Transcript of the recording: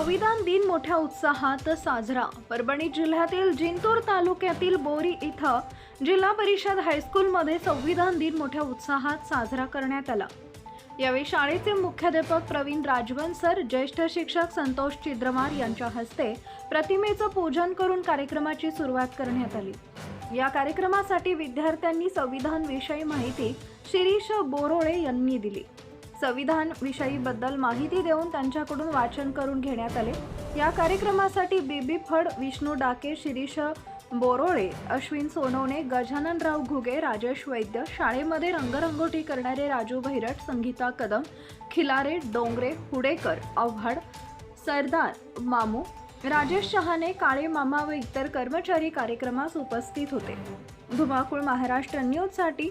संविधान दिन मोठ्या उत्साहात साजरा. परभणी जिल्ह्यातील जिंतूर तालुक्यातील बोरी इथं जिल्हा परिषद हायस्कूलमध्ये संविधान दिन मोठ्या उत्साहात साजरा करण्यात आला. यावेळी शाळेचे मुख्याध्यापक प्रवीण राजवन सर ज्येष्ठ शिक्षक संतोष चिद्रमार यांच्या हस्ते प्रतिमेचं पूजन करून कार्यक्रमाची सुरुवात करण्यात आली. या कार्यक्रमासाठी विद्यार्थ्यांनी संविधान विषयी माहिती शिरीष बोरोळे यांनी दिली. संविधान विषयीबद्दल माहिती देऊन त्यांच्याकडून वाचन करून घेण्यात आले. या कार्यक्रमासाठी बीबी फड विष्णू डाके शिरीष बोरोळे अश्विन सोनवणे गजाननराव घुगे राजेश वैद्य शाळेमध्ये रंगरंगोटी करणारे राजू भैरट संगीता कदम खिलारे डोंगरे हुडेकर आव्हाड सरदार मामू राजेश शहाने काळे मामा व इतर कर्मचारी कार्यक्रमास उपस्थित होते. धुमाकूळ महाराष्ट्र न्यूजसाठी